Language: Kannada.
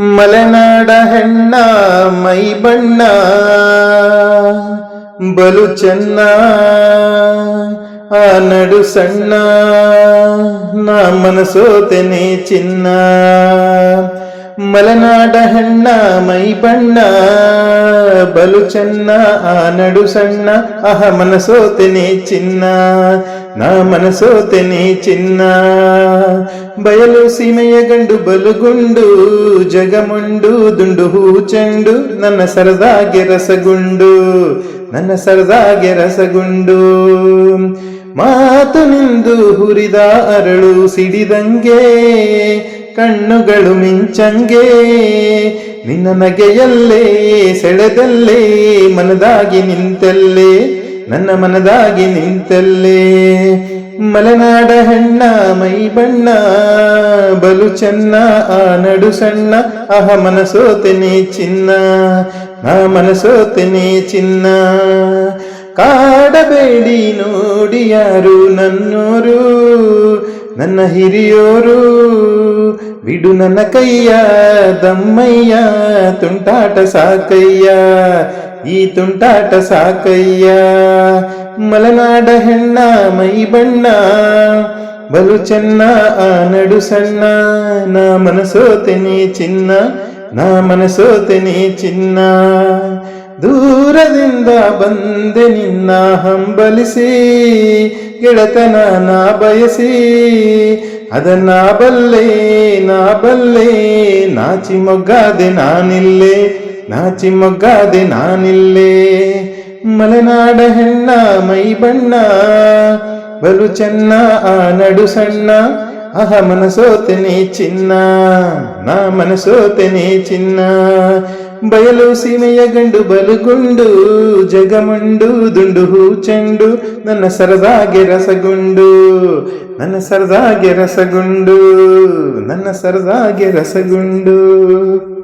ಮಲೆನಾಡ ಹೆಣ್ಣ, ಮೈ ಬಣ್ಣ, ಬಲು ಚೆನ್ನ, ಆ ನಡು ಸಣ್ಣ, ನಾ ಮನಸೋತೆನೆ ಚಿನ್ನ. ಮಲೆನಾಡ ಹೆಣ್ಣ, ಮೈ ಬಣ್ಣ, ಬಲು ಚೆನ್ನ, ಆ ನಡು ಸಣ್ಣ ಅಹ ಮನಸೋತೆನೆ ಚಿನ್ನ. ನಾ ಮನಸೋತೆನೆ ಚಿನ್ನ, ಬಯಲು ಸೀಮೆಯ ಗಂಡು ಬಲುಗುಂಡು, ಜಗಮುಂಡು ದುಂಡು ಹೂ ಚೆಂಡು, ನನ್ನ ಸರದಾಗೆ ರಸಗುಂಡು, ನನ್ನ ಸರದಾಗೆ ರಸಗುಂಡು. ಮಾತು ನಿಂದು ಹುರಿದ ಅರಳು ಸಿಡಿದಂಗೆ, ಕಣ್ಣುಗಳು ಮಿಂಚಂಗೆ, ನಿನ್ನ ನಗೆಯಲ್ಲೇ, ಸೆಳೆದಲ್ಲೇ, ಮನದಾಗಿ ನಿಂತಲ್ಲೇ. ನನ್ನ ಮನದಾಗಿ ನಿಂತಲ್ಲೇ. ಮಲೆನಾಡ ಹೆಣ್ಣ, ಮೈ ಬಣ್ಣ, ಬಲು ಚೆನ್ನ, ಆ ನಡು ಸಣ್ಣ, ಅಹ ಮನಸೋತೆನೆ ಚಿನ್ನ, ನಾ ಮನಸೋತೆನೆ ಚಿನ್ನ. ಕಾಡಬೇಡಿ ನೋಡಿ ಯಾರು ನನ್ನೋರು, ನನ್ನ ಹಿರಿಯೋರು. ಬಿಡು ನನ್ನ ಕೈಯ, ದಮ್ಮಯ್ಯ, ತುಂಟಾಟ ಸಾಕಯ್ಯ. ಈ ತುಂಟಾಟ ಸಾಕಯ್ಯ. ಮಲನಾಡ ಹೆಣ್ಣ, ಮೈ ಬಣ್ಣ. ಬಲು ಚೆನ್ನ, ಆ ನಡು ಸಣ್ಣ. ನಾ ಮನಸೋತೆನಿ ಚಿನ್ನ. ನಾ ಮನಸೋತೆನಿ ಚಿನ್ನ. ದೂರದಿಂದ ಬಂದೆ ನಿನ್ನ ಹಂಬಲಿಸಿ. ಗೆಳತನ ನಾ ಬಯಸಿ. ಅದನ್ನ ಬಲ್ಲೆ, ನಾ ಬಲ್ಲೆ. ನಾಚಿ ಮೊಗ್ಗಾದೆ ನಾನಿಲ್ಲೇ. ನಾಚಿ ಮೊಗ್ಗಾದೆ ನಾನಿಲ್ಲೇ. ಮಲೆನಾಡ ಹೆಣ್ಣ, ಮೈ ಬಣ್ಣ, ಬಲು ಚೆನ್ನ, ಆ ನಡು ಸಣ್ಣ, ಅಹ ಮನಸೋತೆನೆ ಚಿನ್ನ, ನಾ ಮನಸೋತೆನೆ ಚಿನ್ನ. ಬಯಲು ಸೀಮೆಯ ಗಂಡು ಬಲುಗುಂಡು, ಜಗಮಂಡು, ದುಂಡು ಹೂ ಚೆಂಡು, ನನ್ನ ಸರದಾಗೆ ರಸಗುಂಡು, ನನ್ನ ಸರದಾಗೆ ರಸಗುಂಡು, ನನ್ನ ಸರದಾಗೆ ರಸಗುಂಡು.